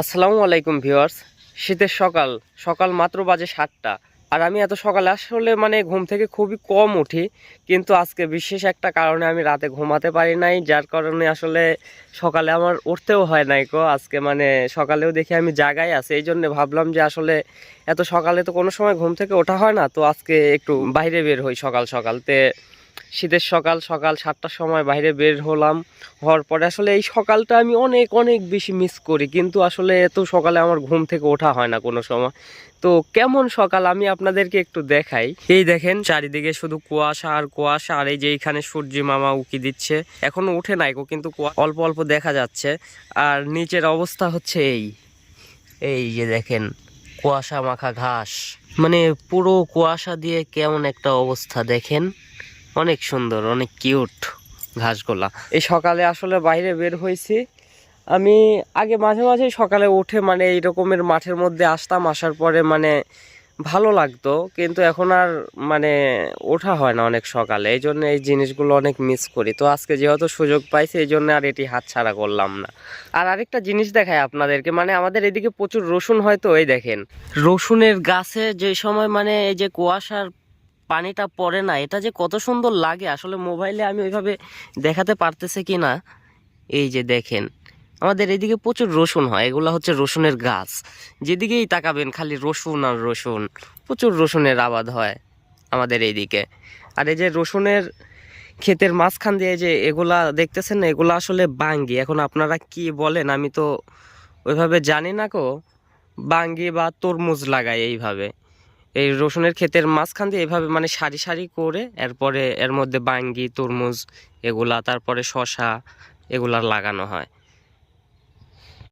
আসসালামু আলাইকুম ভিউয়ার্স। শীতের সকাল সকাল মাত্র বাজে সাতটা। আর আমি এত সকালে আসলে মানে ঘুম থেকে খুবই কম উঠি, কিন্তু আজকে বিশেষ একটা কারণে আমি রাতে ঘুমাতে পারি নাই, যার কারণে আসলে সকালে আমার উঠতেও হয় নাই কো আজকে মানে সকালেও দেখি আমি জাগাই আছি, এই জন্য ভাবলাম যে আসলে এত সকালে তো কোনো সময় ঘুম থেকে ওঠা হয় না, তো আজকে একটু বাইরে বের হই সকাল সকাল। তে শীতের সকাল সকাল সাতটার সময় বাইরে বের হলাম, হওয়ার পরে আসলে এই সকালটা আমি অনেক অনেক বেশি মিস করি। কিন্তু আসলে এত সকালে আমার ঘুম থেকে ওঠা হয় না কোনো সময়। তো কেমন সকাল আমি আপনাদেরকে একটু দেখাই। এই দেখেন, চারিদিকে শুধু কুয়াশা আর কুয়াশা, আর এই যে এইখানে সূর্যি মামা উকি দিচ্ছে। এখনও উঠে নাই গো, কিন্তু অল্প অল্প দেখা যাচ্ছে। আর নিচের অবস্থা হচ্ছে এই। এই যে দেখেন, কুয়াশা মাখা ঘাস। মানে পুরো কুয়াশা দিয়ে কেমন একটা অবস্থা, দেখেন। অনেক সুন্দর, অনেক কিউট ঘাসগুলা। এই সকালে আসলে বাইরে বের হয়েছি। আমি আগে মাঝে মাঝে সকালে উঠে মানে এই রকমের মাঠের মধ্যে আসতাম, আসার পরে মানে ভালো লাগতো। কিন্তু এখন আর মানে ওঠা হয় না অনেক সকালে। এই জন্য এই জিনিসগুলো অনেক মিস করি। তো আজকে যেহেতু সুযোগ পাইছি, এই জন্য আর এটি হাতছাড়া করলাম না। আর আরেকটা জিনিস দেখায় আপনাদেরকে। মানে আমাদের এদিকে প্রচুর রসুন হয়তো এই দেখেন। রসুনের গাছে যে সময় মানে এই যে কুয়াশার পানিটা পড়ে না, এটা যে কত সুন্দর লাগে। আসলে মোবাইলে আমি ওইভাবে দেখাতে পারতেছে কি না? এই যে দেখেন, আমাদের এদিকে প্রচুর রসুন হয়, এগুলো হচ্ছে রসুনের গাছ। যেদিকেই তাকাবেন, খালি রসুন আর রসুন, প্রচুর রসুনের আবাদ হয় আমাদের এইদিকে। আর এই যে রসুনের ক্ষেতের মাঝখান দিয়ে যে এগুলা দেখতেছেন এগুলা আসলে বাঙ্গি। এখন আপনারা কি বলেন, আমি তো ওইভাবে জানি না কো বাঙ্গি বা তরমুজ লাগাই এইভাবে। এই রসুনের ক্ষেতের মাঝখান দিয়ে এভাবে মানে সারি সারি করে, এরপরে এর মধ্যে বাঙ্গি, তরমুজ, এগুলা, তারপরে শশা এগুলা লাগানো হয়।